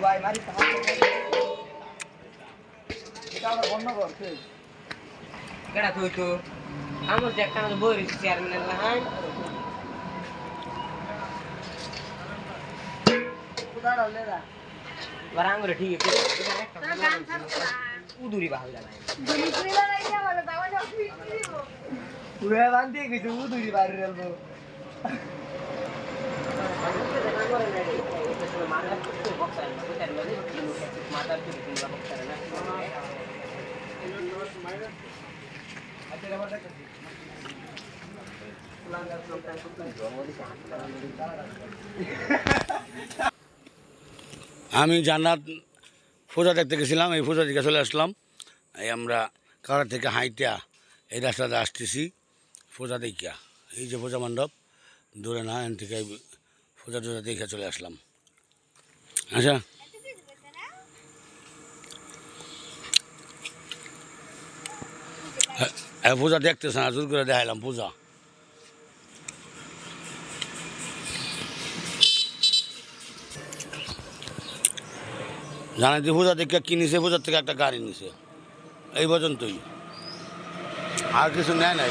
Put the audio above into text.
ভাই মারি এটা আমার বন্ধ করছে কেডা তুই তো? আমার যে একটা বই রয়েছে চেয়ারম্যানের লাহান আঙুরে ঠিক আছে। উদুরি বাহুল বান্ধি কিছু দুই বার রেলবো আমি জান্নাত পূজা দেখতে গেছিলাম, এই পূজা দিকে চলে আসলাম। এই আমরা কারা থেকে হাইটা এই রাস্তাতে আসতেছি, পূজা দেখিয়া। এই যে পূজা মণ্ডপ, দূরে না, এখান থেকে পূজা টুজা দেখে চলে আসলাম। আচ্ছা। এ পূজা দেখতেছে না জোর করে দেখাইলাম পূজা। জানাই পূজা দেখে কিনেছে পূজার থেকে একটা গাড়ি নিছে। এই পর্যন্তই। আর কিছু নেয় নাই।